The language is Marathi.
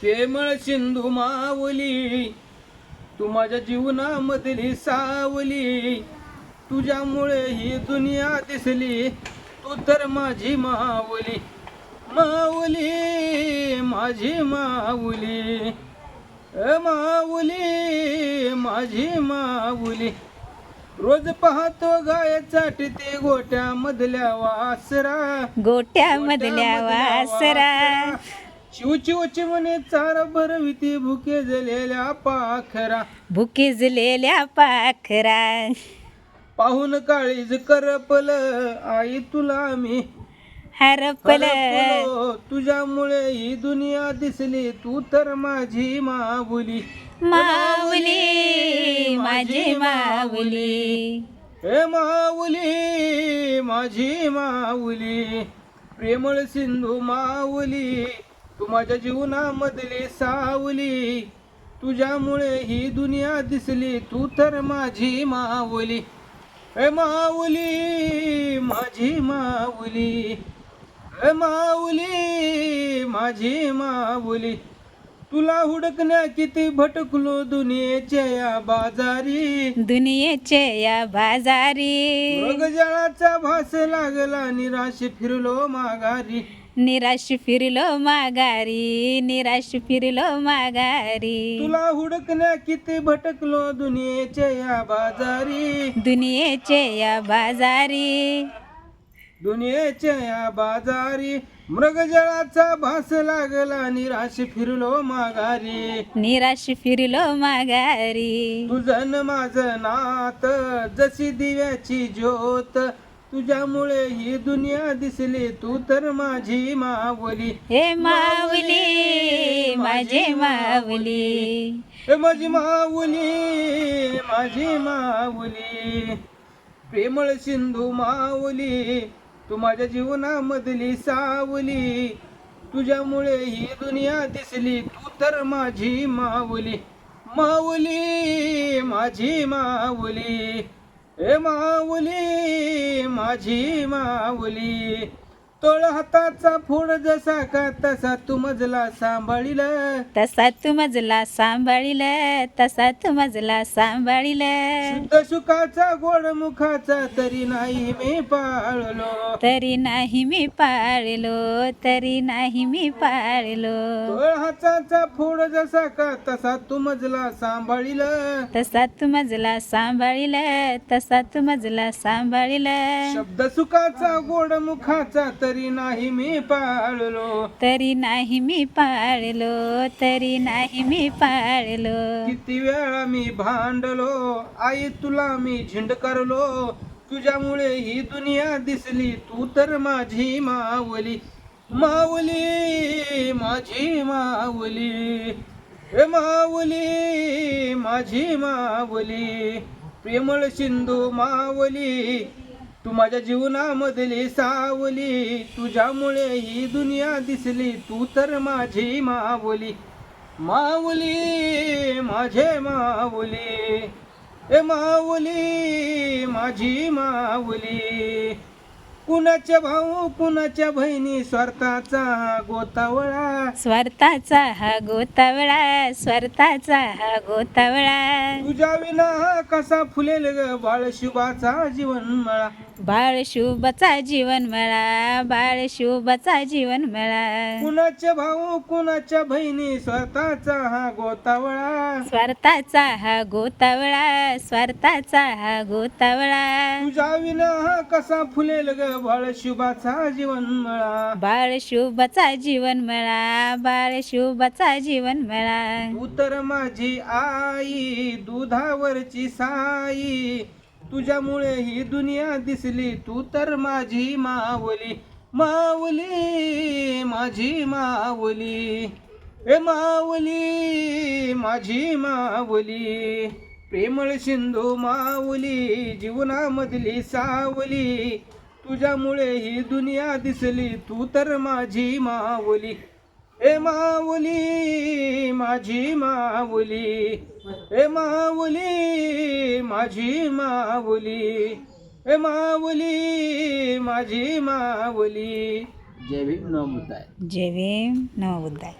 प्रेमळ सिंधू माऊली तू माझ्या जीवनामधली सावली. तुझ्यामुळे ही दुनिया दिसली तू तर माझी माऊली. माऊली माझी माऊली. माऊली माझी माऊली. रोज पाहतो गाय चाटते गोट्या मधल्या वासरा. गोट्यामधल्या वासरा. चिव चिव चिमणे चार भरविती भुके जलेल्या पाखरा. भुकिजलेल्या पाखरा. पाहून काळीज करपल आई तुला मी हरपल. हरपलो. तुझ्यामुळे ही दुनिया दिसली तू तर माझी माऊली. माऊली माझी माऊली. हे माऊली माझी माऊली. प्रेमळ सिंधू माऊली. तू माझ्या जीवनामधली सावली तुझ्यामुळे ही दुनिया दिसली तू तर माझी माऊली ए माऊली माझी माऊली ए माऊली माझी माऊली तुला हुडकण्या किती भटकलो दुनियेच्या या बाजारी. दुनियेचे या बाजारी. मृगजळाचा भास लागला निराश फिरलो माघारी. निराश फिरलो माघारी निराश फिरलो माघारी. तुला हुडकण्या किती भटकलो दुनियेच्या या बाजारी. दुनियेचे या बाजारी. दुनियेच्या या बाजारी मृगजळाचा भास लागला निराश फिरलो माघारी. निराश फिरलो माघारी. तुझं न माझं नात जशी दिव्याची ज्योत तुझ्यामुळे ही दुनिया दिसली तू तर माझी मावली हे माऊली माझे माऊली. हे माझी माऊली माझी माऊली. प्रेमळ सिंधू माऊली तू माझ्या जीवनामधली सावली. तुझ्यामुळे ही दुनिया दिसली. तू तर माझी माऊली माऊली माझी माऊली ए माऊली माझी माऊली तोळ हाताचा फोड जसा का तसा तू मजला सांभाळील. तसा तू मजला सांभाळील तसा तू मजला सांभाळील. शुद्ध सुखाचा गोड मुखाचा तरी नाही मी पाळलो. तरी नाही मी पाळलो तरी नाही मी पाळलो. तोळ हाताचा फोड जसा का तसा तू मजला सांभाळील. तसा तू मजला सांभाळील तसा तू मजला सांभाळील. शब्द सुखाचा गोड मुखाचा तरी नाही मी पाळलो. तरी नाही मी पाळलो तरी नाही मी पाळलो. किती वेळा मी भांडलो आई तुला मी झिंडकारलो तुझ्यामुळे ही दुनिया दिसली तू तर माझी मावली. माऊली माझी माऊली हे माऊली माझी माऊली प्रेमळ सिंधू माऊली तू माझ्या जीवनामधली सावली तुझ्यामुळे ही दुनिया दिसली तू तर माझी माऊली माऊली माझे माऊली ए माऊली माझी माऊली कुणाच्या भाऊ कुणाच्या बहिणी स्वार्थाचा गोतावळा. स्वार्थाचा हा गोतावळा स्वार्थाचा हा गोतावळा. तुझ्या विना हा कसा फुलेल ग बाळ शुभाचा जीवन मळा बाळ शुभचा जीवन मळा बाळ शुभचा जीवन मळा कुणाच्या भाऊ कुणाच्या बहिणी स्वार्थाचा हा गोतावळा. स्वार्थाचा हा गोतावळा स्वार्थाचा हा गोतावळा. तुझ्या विना हा कसा फुलेल ग बाळ शुभाचा जीवन मळा बाळ शुभचा जीवन मळा बाळ शुभचा जीवन मळा तू तर माझी आई दुधावरची साई. तुझ्यामुळे ही दुनिया दिसली तू तर माझी मावली. मावली माझी मावली. ए मावली माझी मावली. प्रेमळ सिंधू माऊली जीवनामधली सावली. तुझ्यामुळे ही दुनिया दिसली तू तर माझी मावली. ए माऊली माझी माऊली. ए माऊली माझी माऊली. ए माऊली माझी माऊली. जय भीम नमोदाय जय भीम नमो बुद्धाय